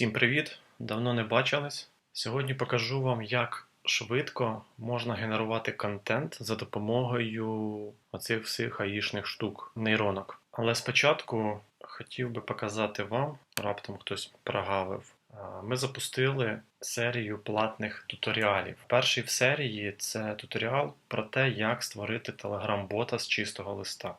Всім привіт! Давно не бачились. Сьогодні покажу вам, як швидко можна генерувати контент за допомогою оцих всіх аїшних штук, нейронок. Але спочатку хотів би показати вам, раптом хтось прогавив. Ми запустили серію платних туторіалів. Перший в серії це туторіал про те, як створити телеграм-бота з чистого листа.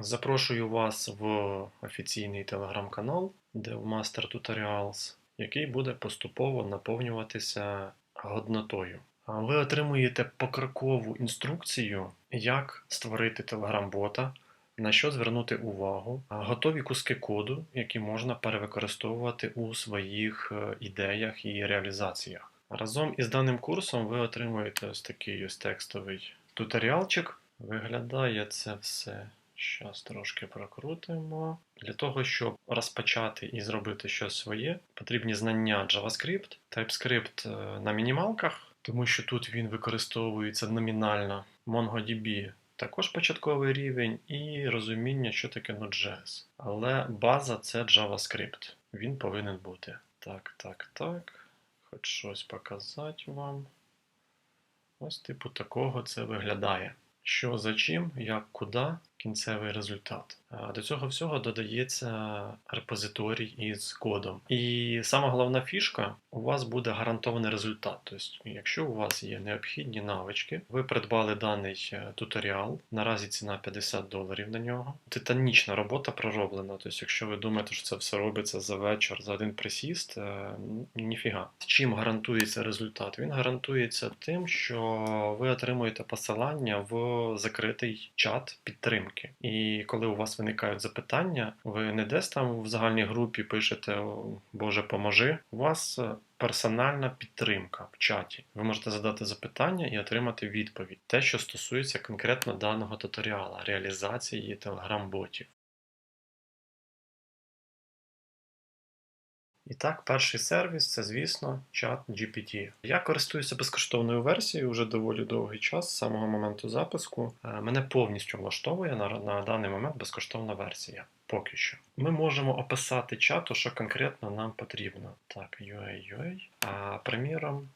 Запрошую вас в офіційний телеграм-канал DevMaster Tutorials, який буде поступово наповнюватися годнотою. Ви отримуєте покрокову інструкцію, як створити телеграм-бота, на що звернути увагу, готові куски коду, які можна перевикористовувати у своїх е, ідеях і реалізаціях. Разом із даним курсом ви отримуєте ось такий ось текстовий туторіалчик. Виглядає це все. Зараз трошки прокрутимо. Для того, щоб розпочати і зробити щось своє, потрібні знання JavaScript, TypeScript е, на мінімалках, тому що тут він використовується номінально. MongoDB також початковий рівень, і розуміння, що таке Node.js. Але база це JavaScript. Він повинен бути. Так, так, так. Хоч щось показати вам. Ось, типу, такого це виглядає. Що за чим, як, куди, кінцевий результат. До цього всього додається репозиторій із кодом. І сама головна фішка, у вас буде гарантований результат. Тобто, якщо у вас є необхідні навички, ви придбали даний е, туторіал, наразі ціна 50 доларів на нього. Титанічна робота пророблена. Тобто, якщо ви думаєте, що це все робиться за вечір, за один присіст, е, ніфіга. Чим гарантується результат? Він гарантується тим, що ви отримуєте посилання в закритий чат підтримки. І коли у вас виникають запитання, ви не десь там в загальній групі пишете Боже, поможи. У вас е, персональна підтримка в чаті. Ви можете задати запитання і отримати відповідь. Те, що стосується конкретно даного туторіала, реалізації телеграм-ботів. І так, перший сервіс це, звісно, чат GPT. Я користуюся безкоштовною версією вже доволі довгий час, з самого моменту запуску. Е, мене повністю влаштовує на, на даний момент безкоштовна версія. Поки що. Ми можемо описати чату, що конкретно нам потрібно. Так, UA, UA. А приміром,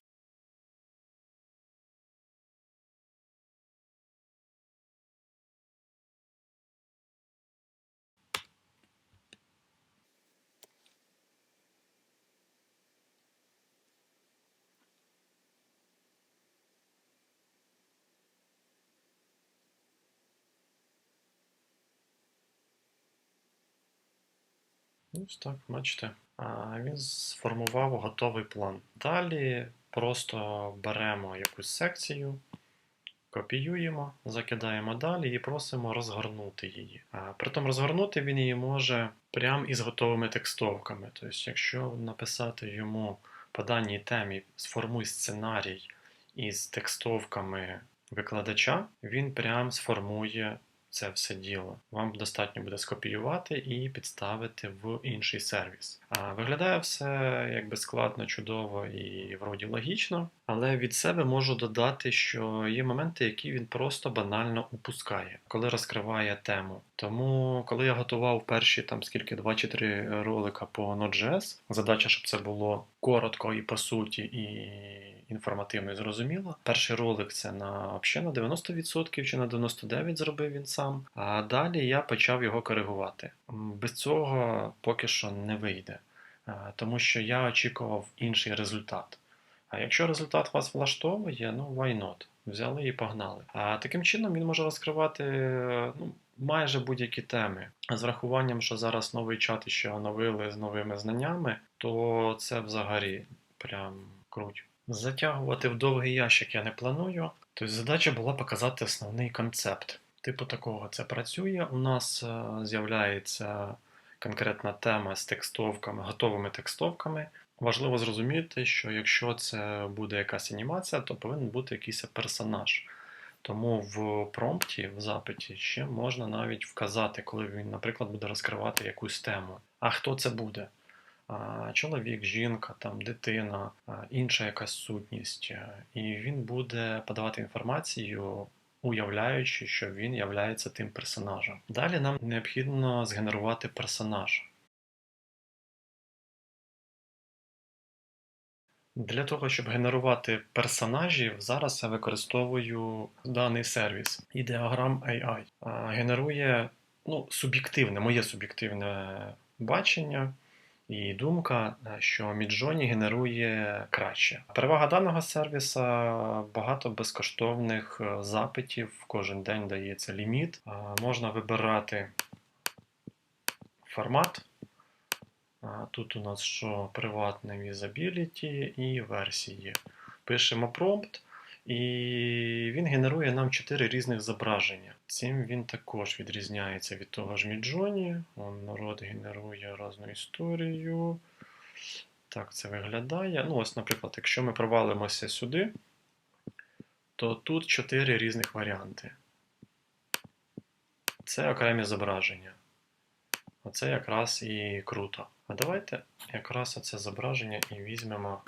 Ось так, бачите. Він сформував готовий план. Далі просто беремо якусь секцію, копіюємо, закидаємо далі і просимо розгорнути її. Притом розгорнути він її може прямо із готовими текстовками. Тобто, якщо написати йому по даній темі сформуй сценарій із текстовками викладача, він прям сформує це все діло. Вам достатньо буде скопіювати і підставити в інший сервіс. А виглядає все якби складно, чудово і вроді логічно, але від себе можу додати, що є моменти, які він просто банально упускає, коли розкриває тему. Тому, коли я готував перші там скільки 2 чи 3 ролика по Node.js, задача, щоб це було коротко і по суті, і інформативно і зрозуміло. Перший ролик це на взагалі на 90% чи на 99% зробив він сам. А далі я почав його коригувати. Без цього поки що не вийде, тому що я очікував інший результат. А якщо результат вас влаштовує, ну why not? Взяли і погнали. А таким чином він може розкривати ну, майже будь-які теми. З врахуванням, що зараз новий чат ще оновили з новими знаннями, то це взагалі прям круть. Затягувати в довгий ящик я не планую. Тобто задача була показати основний концепт. Типу такого це працює. У нас е, з'являється конкретна тема з текстовками, готовими текстовками. Важливо зрозуміти, що якщо це буде якась анімація, то повинен бути якийсь персонаж. Тому в промпті, в запиті, ще можна навіть вказати, коли він, наприклад, буде розкривати якусь тему. А хто це буде? чоловік, жінка, там дитина, інша якась сутність, е, і він буде подавати інформацію. Уявляючи, що він являється тим персонажем. Далі нам необхідно згенерувати персонаж. Для того, щоб генерувати персонажів, зараз я використовую даний сервіс Ideogram AI. Генерує ну, суб'єктивне, моє суб'єктивне бачення і думка, е, що Midjourney генерує краще. Перевага даного сервіса багато безкоштовних е, запитів. Кожен день дається ліміт. Можна вибирати формат. Тут у нас що приватне візабіліті і версії. Пишемо промпт, і він генерує нам 4 різних зображення. Цим він також відрізняється від того ж Midjourney. Он народ генерує різну історію. Так це виглядає. Ну, ось, наприклад, якщо ми провалимося сюди, то тут 4 різних варіанти. Це окремі зображення. Оце якраз і круто. А давайте якраз оце зображення і візьмемо,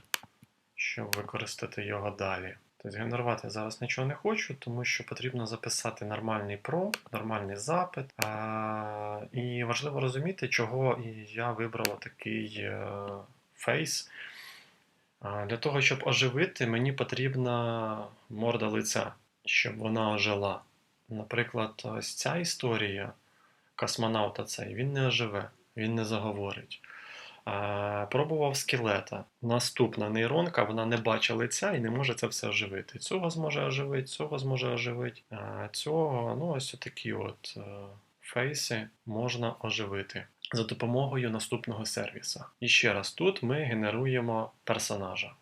щоб використати його далі. Тобто генерувати я зараз нічого не хочу, тому що потрібно записати нормальний промпт, нормальний запит. А, і важливо розуміти, чого я вибрала такий е, фейс. Для того, щоб оживити, мені потрібна морда лиця, щоб вона ожила. Наприклад, ось ця історія космонавта цей, він не оживе, він не заговорить. Пробував скелета. Наступна нейронка, вона не бачить лиця і не може це все оживити. Цього зможе оживити, цього зможе оживити. Цього, ну ось такі от е, фейси можна оживити за допомогою наступного сервіса. І ще раз, тут ми генеруємо персонажа.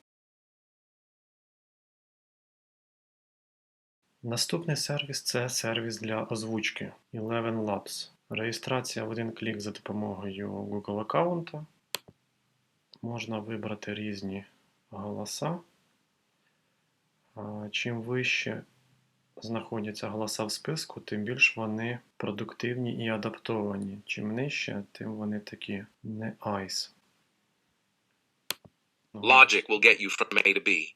Наступний сервіс це сервіс для озвучки Eleven Labs. Реєстрація в один клік за допомогою Google аккаунта. Можна вибрати різні голоса. Чим вище знаходяться голоса в списку, тим більш вони продуктивні і адаптовані. Чим нижче, тим вони такі не айс. Logic will get you from A to B.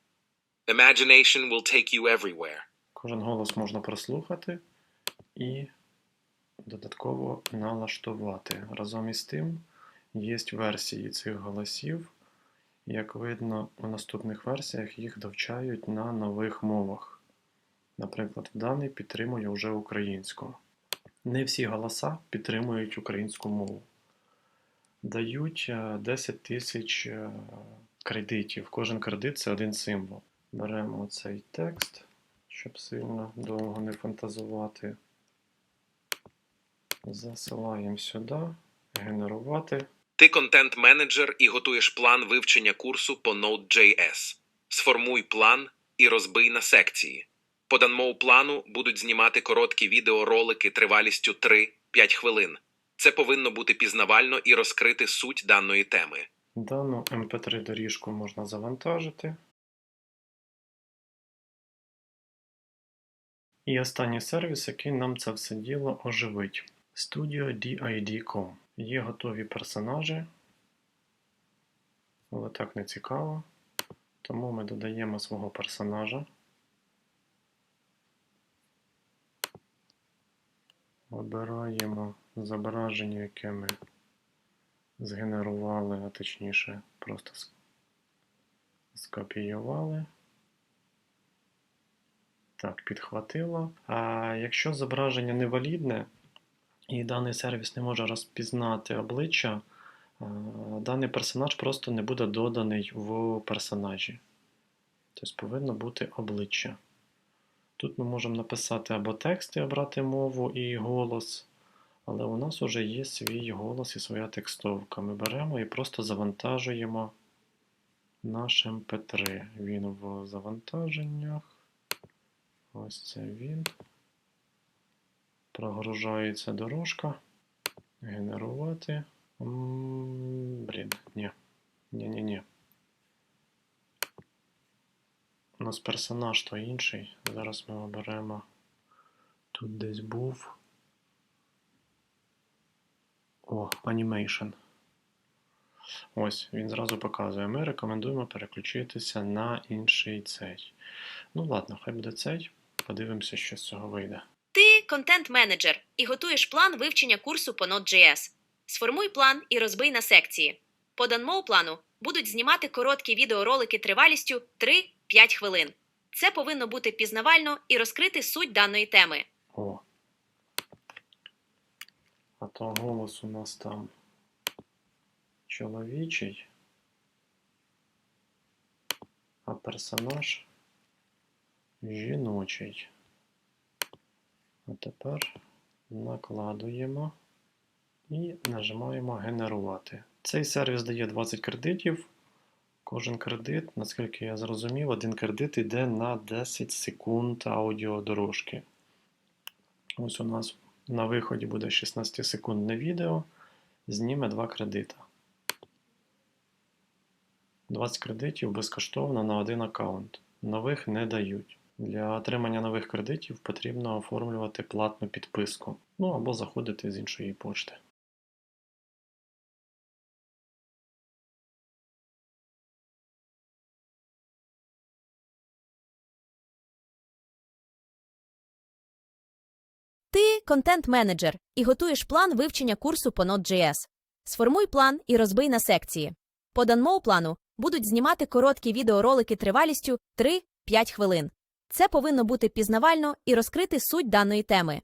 Imagination will take you everywhere. Кожен голос можна прослухати і додатково налаштувати. Разом із тим є версії цих голосів. Як видно, у наступних версіях їх довчають на нових мовах. Наприклад, даний підтримує вже українську. Не всі голоса підтримують українську мову. Дають е, 10 тисяч е, кредитів. Кожен кредит це один символ. Беремо цей текст щоб сильно довго не фантазувати. Засилаємо сюди, генерувати. Ти контент-менеджер і готуєш план вивчення курсу по Node.js. Сформуй план і розбий на секції. По даному плану будуть знімати короткі відеоролики тривалістю 3-5 хвилин. Це повинно бути пізнавально і розкрити суть даної теми. Дану mp3 доріжку можна завантажити. І останній сервіс, який нам це все діло оживить. Studio DID.com. Є готові персонажі, але так не цікаво. Тому ми додаємо свого персонажа. Обираємо зображення, яке ми згенерували, а точніше, просто скопіювали. Так, підхватило. А якщо зображення невалідне і даний сервіс не може розпізнати обличчя, даний персонаж просто не буде доданий в персонажі. Тобто повинно бути обличчя. Тут ми можемо написати або текст і обрати мову і голос, але у нас вже є свій голос і своя текстовка. Ми беремо і просто завантажуємо наш MP3. Він в завантаженнях. Ось це він. Прогружається дорожка. Генерувати. Блін, ні. Ні-ні-ні. У нас персонаж то інший. Зараз ми оберемо. Тут десь був. О, Animation. Ось, він зразу показує. Ми рекомендуємо переключитися на інший цей. Ну ладно, хай буде цей. Подивимося, що з цього вийде. Контент-менеджер і готуєш план вивчення курсу по Node.js. Сформуй план і розбий на секції. По даному плану будуть знімати короткі відеоролики тривалістю 3-5 хвилин. Це повинно бути пізнавально і розкрити суть даної теми. О. А то голос у нас там чоловічий, а персонаж жіночий. А тепер накладуємо і нажимаємо генерувати. Цей сервіс дає 20 кредитів. Кожен кредит, наскільки я зрозумів, один кредит йде на 10 секунд аудіодорожки. Ось у нас на виході буде 16-секундне відео, зніме 2 кредита. 20 кредитів безкоштовно на один аккаунт. Нових не дають. Для отримання нових кредитів потрібно оформлювати платну підписку. Ну або заходити з іншої пошти. Ти контент-менеджер і готуєш план вивчення курсу по Node.js. Сформуй план і розбий на секції. По даному плану будуть знімати короткі відеоролики тривалістю 3-5 хвилин. Це повинно бути пізнавально і розкрити суть даної теми.